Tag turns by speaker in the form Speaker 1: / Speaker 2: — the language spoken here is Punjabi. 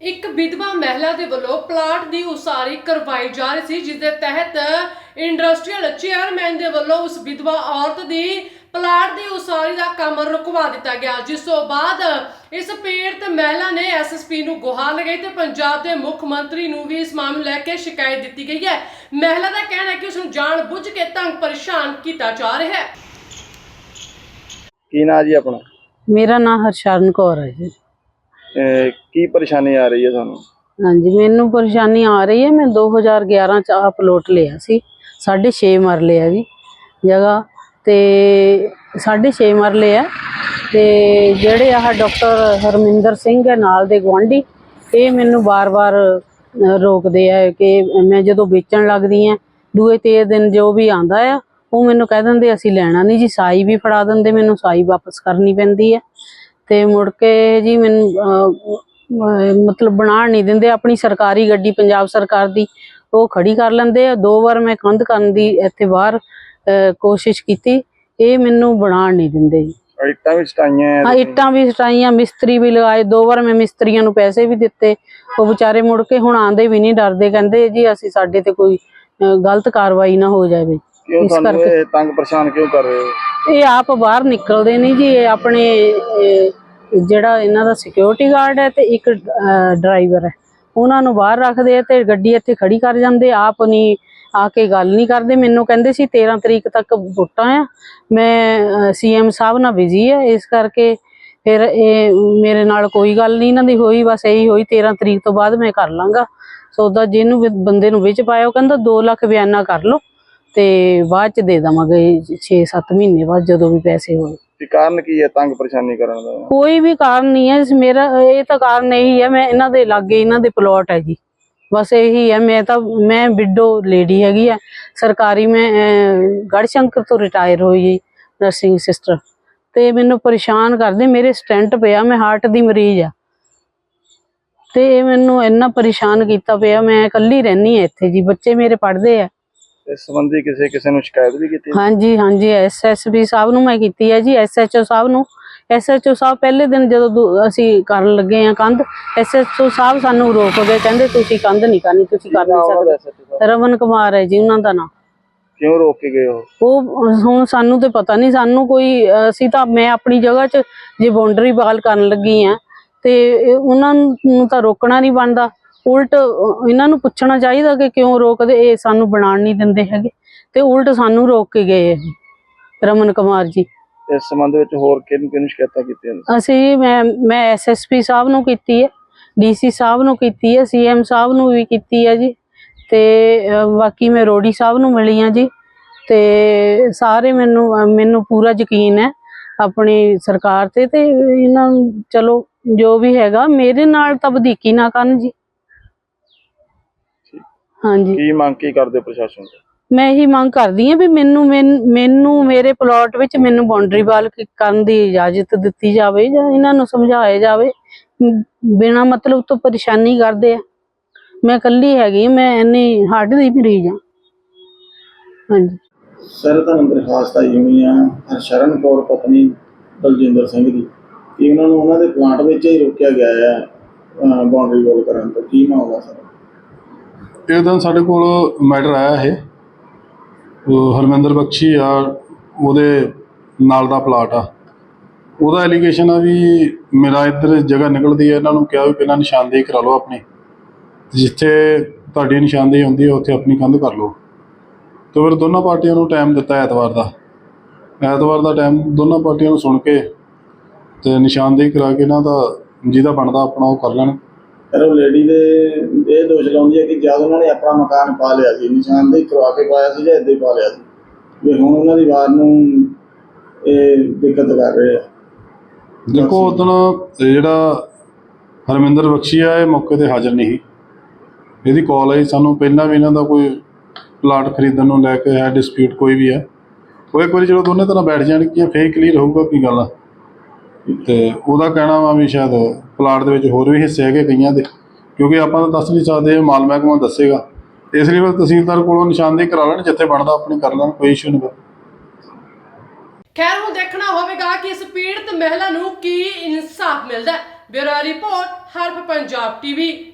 Speaker 1: ਇੱਕ ਵਿਧਵਾ ਮਹਿਲਾ ਦੇ ਵੱਲੋਂ ਪਲਾਟ ਦੀ ਉਸਾਰੀ ਕਰਵਾਈ ਜਾ ਰਹੀ ਸੀ ਜਿਸ ਦੇ ਤਹਿਤ ਇੰਡਸਟਰੀਅਲ ਚੇਅਰਮੈਨ ਦੇ ਵੱਲੋਂ ਉਸ ਵਿਧਵਾ ਔਰਤ ਦੀ ਪਲਾਟ ਦੀ ਉਸਾਰੀ ਦਾ ਕੰਮ ਰੁਕਵਾ ਦਿੱਤਾ ਗਿਆ। ਜਿਸ ਤੋਂ ਬਾਅਦ ਇਸ ਪੀੜਤ ਮਹਿਲਾ ਨੇ ਐਸਐਸਪੀ ਨੂੰ ਗੁਹਾਰ ਲਗਾਈ ਤੇ ਪੰਜਾਬ ਦੇ ਮੁੱਖ ਮੰਤਰੀ ਨੂੰ ਵੀ ਇਸ ਮਾਮਲੇ ਨੂੰ ਲੈ ਕੇ ਸ਼ਿਕਾਇਤ ਦਿੱਤੀ ਗਈ ਹੈ। ਮਹਿਲਾ ਦਾ ਕਹਿਣਾ ਹੈ ਕਿ ਉਸ ਨੂੰ ਜਾਣ ਬੁੱਝ ਕੇ ਤੰਗ ਪਰੇਸ਼ਾਨ ਕੀਤਾ ਜਾ ਰਿਹਾ ਹੈ।
Speaker 2: ਕੀ ਨਾਂ ਜੀ ਆਪਣਾ?
Speaker 3: ਮੇਰਾ ਨਾਮ ਹਰਸ਼ਰਨ ਕੌਰ ਹੈ ਜੀ।
Speaker 2: ਅਹ, ਕੀ ਪਰੇਸ਼ਾਨੀ ਆ ਰਹੀ ਹੈ ਤੁਹਾਨੂੰ?
Speaker 3: ਹਾਂਜੀ, ਮੈਨੂੰ ਪਰੇਸ਼ਾਨੀ ਆ ਰਹੀ ਹੈ। ਮੈਂ 2011 ਚ ਆ ਪਲੋਟ ਲਿਆ ਸੀ। 6.5 ਮਰਲੇ ਆ ਜੀ ਜਗ੍ਹਾ। ਤੇ 6.5 ਮਰਲੇ ਆ ਤੇ ਜਿਹੜੇ ਆਹ ਡਾਕਟਰ ਹਰਮਿੰਦਰ ਸਿੰਘ ਹੈ, ਨਾਲ ਦੇ ਗਵਾਂਢੀ ਇਹ ਮੈਨੂੰ ਬਾਰ-ਬਾਰ ਰੋਕਦੇ ਆ ਕਿ ਮੈਂ ਜਦੋਂ ਵੇਚਣ ਲੱਗਦੀ ਆ ਦੂਏ ਤੀਏ ਦਿਨ ਜੋ ਵੀ ਆਂਦਾ ਆ, ਉਹ ਮੈਨੂੰ ਕਹਿ ਦਿੰਦੇ, ਅਸੀਂ ਲੈਣਾ ਨਹੀਂ ਜੀ, ਸਾਈ ਵੀ ਫੜਾ ਦਿੰਦੇ, ਮੈਨੂੰ ਸਾਈ ਵਾਪਸ ਕਰਨੀ ਪੈਂਦੀ ਹੈ। ਤੇ ਮੁੜ ਕੇ ਜੀ ਮੈਨੂੰ ਮਤਲਬ ਬਣਾਉਣ ਨਹੀਂ ਦਿੰਦੇ ਆਪਣੀ ਸਰਕਾਰੀ ਗੱਡੀ ਪੰਜਾਬ ਸਰਕਾਰ ਦੀ ਉਹ ਖੜੀ ਕਰ ਲੈਂਦੇ ਆ। ਦੋ ਵਾਰ ਮੈਂ ਕੰਧ ਕਰਨ ਦੀ ਇੱਥੇ ਬਾਹਰ ਕੋਸ਼ਿਸ਼ ਕੀਤੀ ਇਹ ਮੈਨੂੰ ਬਣਾਉਣ ਨਹੀਂ ਦਿੰਦੇ ਜੀ।
Speaker 2: ਇੱਟਾਂ ਵੀ ਸਟਾਈਆਂ
Speaker 3: ਹਾਂ ਇੱਟਾਂ ਵੀ ਸਟਾਈਆਂ ਮਿਸਤਰੀ ਵੀ ਲਗਾਏ ਦੋ ਵਾਰ ਮੈਂ ਮਿਸਤਰੀਆਂ ਨੂੰ ਪੈਸੇ ਵੀ ਦਿੱਤੇ। ਉਹ ਵਿਚਾਰੇ ਮੁੜ ਕੇ ਹੁਣ ਆਂਦੇ ਵੀ ਨਹੀਂ ਡਰਦੇ ਕਹਿੰਦੇ ਜੀ ਅਸੀਂ ਸਾਡੇ ਤੇ ਕੋਈ ਗਲਤ ਕਾਰਵਾਈ ਨਾ ਹੋ ਜਾਵੇ। ਇਸ ਕਰਕੇ
Speaker 2: ਤੰਗ ਪਰੇਸ਼ਾਨ ਕਿਉਂ ਕਰ ਰਹੇ ਹੋ?
Speaker 3: ਇਹ ਆਪ ਬਾਹਰ ਨਿਕਲਦੇ ਨਹੀਂ ਜੀ ਇਹ ਆਪਣੇ ਜਿਹੜਾ ਇਹਨਾਂ ਦਾ ਸਿਕਿਉਰਿਟੀ ਗਾਰਡ ਹੈ ਤੇ ਇੱਕ ਡਰਾਈਵਰ ਹੈ। ਉਹਨਾਂ ਨੂੰ ਬਾਹਰ ਰੱਖਦੇ ਆ ਤੇ ਗੱਡੀ ਇੱਥੇ ਖੜੀ ਕਰ ਜਾਂਦੇ ਆਪ ਨਹੀਂ ਆ ਕੇ ਗੱਲ ਨਹੀਂ ਕਰਦੇ। ਮੈਨੂੰ ਕਹਿੰਦੇ ਸੀ 13 ਤਰੀਕ ਤੱਕ ਵੋਟਾਂ ਆ। ਮੈਂ ਸੀਐਮ ਸਾਹਿਬ ਨਾਲ ਬਿਜ਼ੀ ਹੈ ਇਸ ਕਰਕੇ ਫਿਰ ਇਹ ਮੇਰੇ ਨਾਲ ਕੋਈ ਗੱਲ ਨਹੀਂ ਇਹਨਾਂ ਦੀ ਹੋਈ। ਬਸ ਇਹੀ ਹੋਈ 13 ਤਰੀਕ ਤੋਂ ਬਾਅਦ ਮੈਂ ਕਰ ਲਾਂਗਾ। ਸੌਦਾ ਜਿਹਨੂੰ ਵੀ ਬੰਦੇ ਨੂੰ ਵਿੱਚ ਪਾਇਆ, ਉਹ ਕਹਿੰਦਾ 2 ਲੱਖ ਬਿਆਨਾ ਕਰ ਲਓ ਤੇ ਬਾਅਦ ਚ ਦੇ ਦਵਾਂਗੇ। 6-7 ਮਹੀਨੇ ਬਾਅਦ ਜਦੋਂ ਵੀ ਪੈਸੇ ਹੋਏ।
Speaker 2: ਤੇ ਕਾਰਨ ਕੀ ਹੈ ਤੰਗ ਪਰੇਸ਼ਾਨੀ ਕਰਨ ਦਾ?
Speaker 3: ਕੋਈ ਵੀ ਕਾਰਨ ਨਹੀਂ ਹੈ, ਇਸ ਮੇਰਾ, ਇਹ ਤਾਂ ਕਾਰਨ ਇਹੀ ਹੈ, ਮੈਂ ਇਹਨਾਂ ਦੇ ਲਾਗੇ, ਇਹਨਾਂ ਦੇ ਪਲਾਟ ਹੈ ਜੀ। ਬਸ ਇਹੀ ਹੈ, ਮੈਂ ਤਾਂ, ਮੈਂ ਵਿਡੋ ਲੇਡੀ ਹੈਗੀ ਆ। ਸਰਕਾਰੀ ਮੈਂ ਗੜਸ਼ੰਕਰ ਤੋਂ ਰਿਟਾਇਰ ਹੋਈ ਜੀ ਨਰਸਿੰਗ ਸਿਸਟਰ ਤੇ ਮੈਨੂੰ ਪਰੇਸ਼ਾਨ ਕਰਦੇ, ਮੇਰੇ ਸਟੈਂਟ ਪਿਆ, ਮੈਂ ਹਾਰਟ ਦੀ ਮਰੀਜ਼ ਆ। ਤੇ ਇਹ ਮੈਨੂੰ ਇੰਨਾ ਪਰੇਸ਼ਾਨ ਕੀਤਾ ਪਿਆ, ਮੈਂ ਇਕੱਲੀ ਰਹਿਣੀ ਆ ਇੱਥੇ ਜੀ, ਬੱਚੇ ਮੇਰੇ ਪੜਦੇ ਆ।
Speaker 2: ਇਸ ਸੰਬੰਧੀ ਕਿਸੇ ਕਿਸੇ ਨੂੰ ਸ਼ਿਕਾਇਤ ਵੀ ਕੀਤੀ?
Speaker 3: ਹਾਂਜੀ ਹਾਂਜੀ ਐਸਐਸਪੀ ਸਾਹਿਬ ਨੂੰ ਮੈਂ ਕੀਤੀ ਹੈ ਜੀ ਐਸਐਚਓ ਸਾਹਿਬ ਨੂੰ। ਐਸਐਚਓ ਸਾਹਿਬ ਪਹਿਲੇ ਦਿਨ ਜਦੋਂ ਦੂ- ਅਸੀਂ ਕਰਨ ਲੱਗੇ ਆ ਕੰਧ ਐਸਐਚਓ ਸਾਹਿਬ ਸਾਨੂੰ ਰੋਕਦੇ ਕਹਿੰਦੇ ਤੁਸੀਂ ਕੰਧ ਨਹੀਂ ਕਰਨੀ ਤੁਸੀਂ ਕਰ ਨਹੀਂ ਸਕਦੇ। ਰਮਨ ਕੁਮਾਰ ਹੈ ਜੀ ਉਹਨਾਂ ਦਾ ਨਾਮ।
Speaker 2: ਕਿਉਂ ਰੋਕ ਕੇ ਗਏ ਹੋ?
Speaker 3: ਉਹ ਹੁਣ ਸਾਨੂੰ ਤੇ ਪਤਾ ਨਹੀਂ ਸਾਨੂੰ ਕੋਈ ਅਸੀਂ ਤਾਂ ਮੈਂ ਆਪਣੀ ਜਗ੍ਹਾ 'ਚ ਜੇ ਬਾਉਂਡਰੀ ਵਾਲ ਕਰਨ ਲੱਗੀ ਆ ਤੇ ਇਹ ਉਹਨਾਂ ਨੂੰ ਤਾਂ ਰੋਕਣਾ ਨਹੀਂ ਬਣਦਾ। ਉਲਟ ਇਹਨਾਂ ਨੂੰ ਪੁੱਛਣਾ ਚਾਹੀਦਾ ਕਿ ਕਿਉਂ ਰੋਕਦੇ? ਇਹ ਸਾਨੂੰ ਬਣਾਉਣ ਨਹੀਂ ਦਿੰਦੇ ਹੈਗੇ। ਤੇ ਉਲਟ ਸਾਨੂੰ ਰੋਕ ਕੇ ਗਏ ਇਹ ਰਮਨ ਕੁਮਾਰ ਜੀ।
Speaker 2: ਇਸ ਸੰਬੰਧ ਵਿੱਚ ਹੋਰ ਕਿਹਨੂੰ ਕਿਹਨੂੰ ਸ਼ਿਕਾਇਤਾਂ ਕੀਤੀਆਂ ਨੇ?
Speaker 3: ਅਸੀਂ ਮੈਂ ਮੈਂ ਐਸਐਸਪੀ ਸਾਹਿਬ ਨੂੰ ਕੀਤੀ ਹੈ ਡੀਸੀ ਸਾਹਿਬ ਨੂੰ ਕੀਤੀ ਹੈ ਸੀਐਮ ਸਾਹਿਬ ਨੂੰ ਵੀ ਕੀਤੀ ਹੈ ਜੀ। ਤੇ ਬਾਕੀ ਮੈਂ ਰੋੜੀ ਸਾਹਿਬ ਨੂੰ ਮਿਲੀ ਹਾਂ ਜੀ। ਤੇ ਸਾਰੇ ਮੈਨੂੰ ਮੈਨੂੰ ਪੂਰਾ ਯਕੀਨ ਹੈ ਆਪਣੀ ਸਰਕਾਰ ਤੇ ਤੇ ਇਹਨਾਂ ਚਲੋ ਜੋ ਵੀ ਹੈਗਾ ਮੇਰੇ ਨਾਲ ਤਾਂ ਵਧੀਕੀ ਨਾ ਕਰਨ ਜੀ। ਹਾਂਜੀ।
Speaker 2: ਕੀ ਮੰਗ ਕੀ ਕਰਦੇ ਪ੍ਰਸ਼ਾਸਨ ਤੋਂ?
Speaker 3: ਮੈਂ ਇਹੀ ਮੰਗ ਕਰਦੀ ਹਾਂ ਵੀ ਮੈਨੂੰ ਮੈਨ- ਮੇਰੇ ਪਲਾਟ ਵਿੱਚ ਮੈਨੂੰ ਬਾਉਂਡਰੀ ਵਾਲ ਕ- ਕਰਨ ਦੀ ਇਜਾਜ਼ਤ ਦਿੱਤੀ ਜਾਵੇ ਜਾਂ ਇਹਨਾਂ ਨੂੰ ਸਮਝਾਇਆ ਜਾਵੇ। ਬਿਨਾ ਮਤਲਬ ਤੋਂ ਪਰੇਸ਼ਾਨੀ ਕਰਦੇ ਆ। ਮੈਂ ਇਕੱਲੀ ਹੈਗੀ ਮੈਂ ਇੰਨੀ ਹਾਰਟ ਦੀ ਮਰੀਜ਼ ਹਾਂ। ਹਾਂਜੀ।
Speaker 4: ਸਰ ਤੁਹਾਨੂੰ ਦਰਖਾਸਤ ਆਈ ਹੋਈ ਆ ਹਰਸ਼ਰਨ ਕੌਰ ਪਤਨੀ ਬਲਜਿੰਦਰ ਸਿੰਘ ਦੀ ਕਿ ਉਹਨਾਂ ਨੂੰ ਉਹਨਾਂ ਦੇ ਪਲਾਂਟ ਵਿੱਚ ਹੀ ਰੋਕਿਆ ਗਿਆ ਹੈ ਬਾਉਂਡਰੀ ਵਾਲ ਕਰਨ ਤੋਂ। ਕੀ ਮਾਮਲਾ ਸਰ?
Speaker 5: ਇਹ ਤਾਂ ਸਾਡੇ ਕੋਲ ਮੈਟਰ ਆਇਆ ਇਹ। ਹਰਮਿੰਦਰ ਬਖਸ਼ੀ ਆ, ਉਹਦੇ ਨਾਲ ਦਾ ਪਲਾਟ ਆ। ਉਹਦਾ ਐਲੀਗੇਸ਼ਨ ਆ ਵੀ ਮੇਰਾ ਇੱਧਰ ਜਗ੍ਹਾ ਨਿਕਲਦੀ ਹੈ ਇਹਨਾਂ ਨੂੰ ਕਿਹਾ ਵੀ ਪਹਿਲਾਂ ਨਿਸ਼ਾਨਦੇਹੀ ਕਰਾ ਲਓ ਆਪਣੀ। ਜਿੱਥੇ ਤੁਹਾਡੀ ਨਿਸ਼ਾਨਦੇਹੀ ਹੁੰਦੀ ਹੈ ਉੱਥੇ ਆਪਣੀ ਕੰਧ ਕਰ ਲਓ। ਤੇ ਫਿਰ ਦੋਨਾਂ ਪਾਰਟੀਆਂ ਨੂੰ ਟਾਈਮ ਦਿੱਤਾ ਐਤਵਾਰ ਦਾ। ਐਤਵਾਰ ਦਾ ਟਾਈਮ ਦੋਨਾਂ ਪਾਰਟੀਆਂ ਨੂੰ ਸੁਣ ਕੇ ਤੇ ਨਿਸ਼ਾਨਦੇਹੀ ਕਰਾ ਕੇ ਇਹਨਾਂ ਦਾ ਜਿਹਦਾ ਬਣਦਾ ਆਪਣਾ ਉਹ ਕਰ ਲੈਣ।
Speaker 4: ਸਰ ਉਹ ਲੇਡੀ ਦੇ ਇਹ ਦੋਸ਼ ਲਾਉਂਦੀ ਹੈ ਕਿ ਜਦ ਉਹਨਾਂ ਨੇ ਆਪਣਾ ਮਕਾਨ ਪਾ ਲਿਆ ਸੀ ਨਿਸ਼ਾਨਦੇਹੀ ਕਰਵਾ ਕੇ ਪਾਇਆ ਸੀ ਜਾਂ ਏਦਾਂ ਹੀ ਪਾ ਲਿਆ ਸੀ ਵੀ ਹੁਣ ਉਹਨਾਂ ਦੀ ਵਾਰ ਨੂੰ ਇਹ ਦਿੱਕਤ ਕਰ ਰਹੇ ਆ।
Speaker 5: ਦੇਖੋ ਉਦੋਂ ਜਿਹੜਾ ਹਰਮਿੰਦਰ ਬਖਸ਼ੀ ਆ ਇਹ ਮੌਕੇ ਤੇ ਹਾਜ਼ਰ ਨਹੀਂ ਸੀ। ਇਹਦੀ ਕਾਲ ਆਈ ਸਾਨੂੰ ਪਹਿਲਾਂ ਵੀ ਇਹਨਾਂ ਦਾ ਕੋਈ ਪਲਾਟ ਖਰੀਦਣ ਨੂੰ ਲੈ ਕੇ ਹੈ ਡਿਸਪਿਊਟ ਕੋਈ ਵੀ ਹੈ। ਉਹ ਇੱਕ ਵਾਰੀ ਜਦੋਂ ਦੋਨੇ ਤਰ੍ਹਾਂ ਬੈਠ ਜਾਣਗੀਆਂ ਫੇਰ ਕਲੀਅਰ ਹੋਊਗਾ ਕੀ ਗੱਲ ਆ? ਤੇ ਉਹਦਾ ਕਹਿਣਾ ਵਾ ਵੀ ਸ਼ਾਇਦ ਪਲਾਟ ਦੇ ਵਿੱਚ ਹੋਰ ਵੀ ਹਿੱਸੇ ਹੈਗੇ ਕਈਆਂ ਦੇ, ਕਿਉਂਕਿ ਆਪਾਂ ਤਾਂ ਦੱਸ ਨਹੀਂ ਸਕਦੇ ਮਾਲ ਮਹਿਕਮਾ ਦੱਸੇਗਾ। ਇਸ ਲਈ ਬਸ ਤਹਿਸੀਲਦਾਰ ਕੋਲੋਂ ਨਿਸ਼ਾਨਦੇਹੀ ਕਰਾ ਲੈਣ, ਜਿੱਥੇ ਬਣਦਾ ਆਪਣੀ ਕਰ ਲੈਣ, ਕੋਈ ਇਸ਼ੂ ਨਹੀਂ
Speaker 1: ਖੈਰ, ਹੁਣ ਦੇਖਣਾ ਹੋਵੇਗਾ ਕਿ ਇਸ ਪੀੜਤ ਮਹਿਲਾ ਨੂੰ ਕੀ ਇਨਸਾਫ ਮਿਲਦਾ bureau report, Haraf Punjab TV.